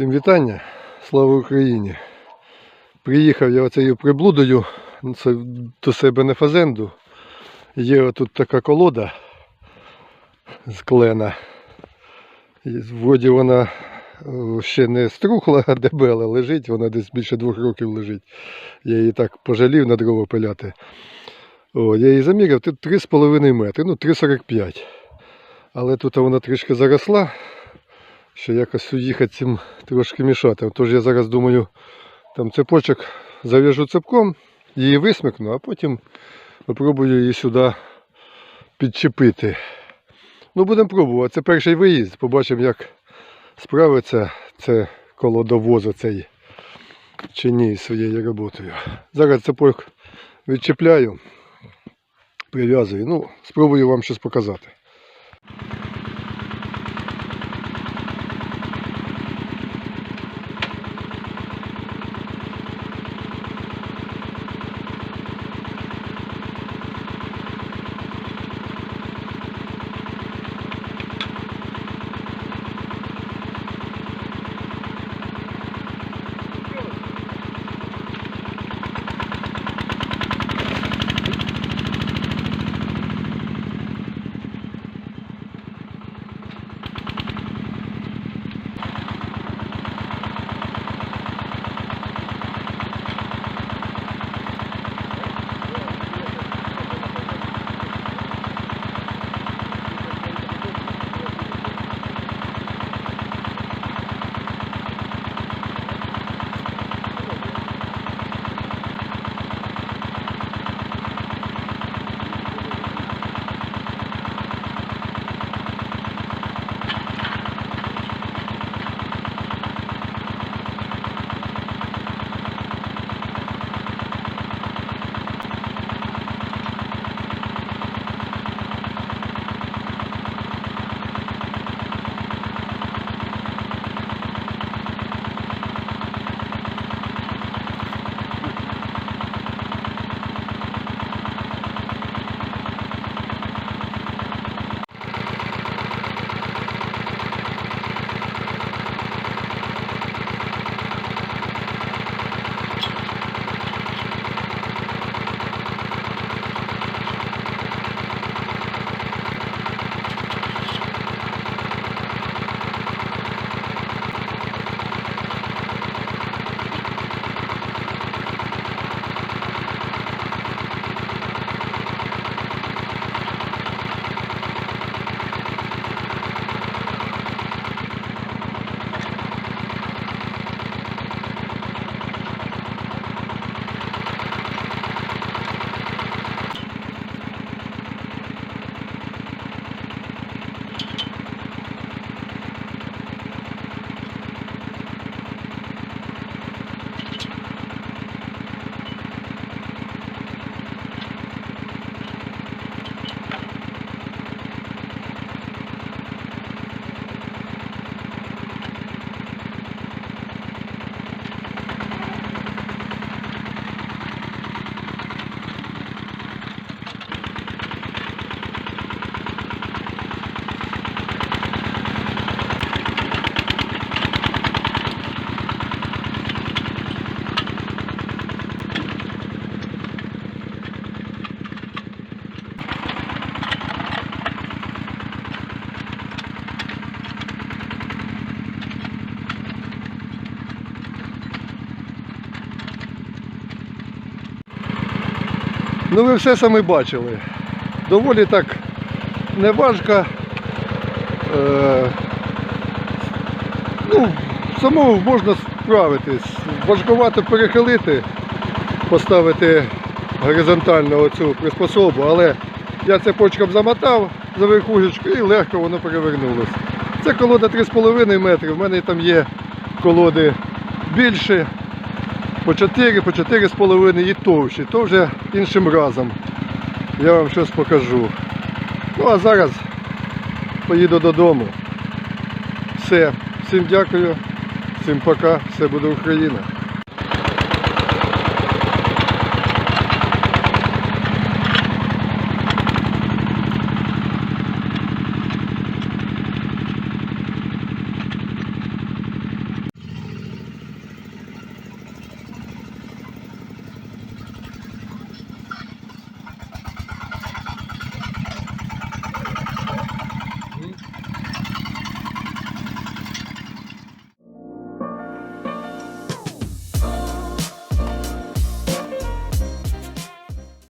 Всім вітання, слава Україні. Приїхав я оцею приблудою це до себе на фазенду. Є отут така колода з клена. І Вроді вона е, ще не струхла, а дебела лежить, вона десь більше двох років лежить. Я її так пожалів на дрова пиляти. О, я її заміряв, тут 3,5 метри, ну 3,45. Але тут вона трішки заросла, що якось уїхати цим трошки мішати. Тож я зараз думаю, там цепочок зав'яжу цепком, її висмикну, а потім спробую її сюди підчепити. Ну, будемо пробувати. Це перший виїзд. Побачимо, як справиться це колодовоз цей чи ні своєю роботою. Зараз цепок відчепляю, прив'язую. Ну, спробую вам щось показати. Ну ви все самі бачили. Доволі так неважко. Е, ну, самому можна справитись. Важкувато перехилити, поставити горизонтально оцю приспособу, але я цепочком замотав за верхушечку і легко воно перевернулося. Це колода 3,5 метри, в мене там є колоди більше, по 4, по 4,5 і товщі, то вже іншим разом. Я вам щось покажу. Ну а зараз поїду додому. Все. Всім дякую, всім пока, все буде Україна.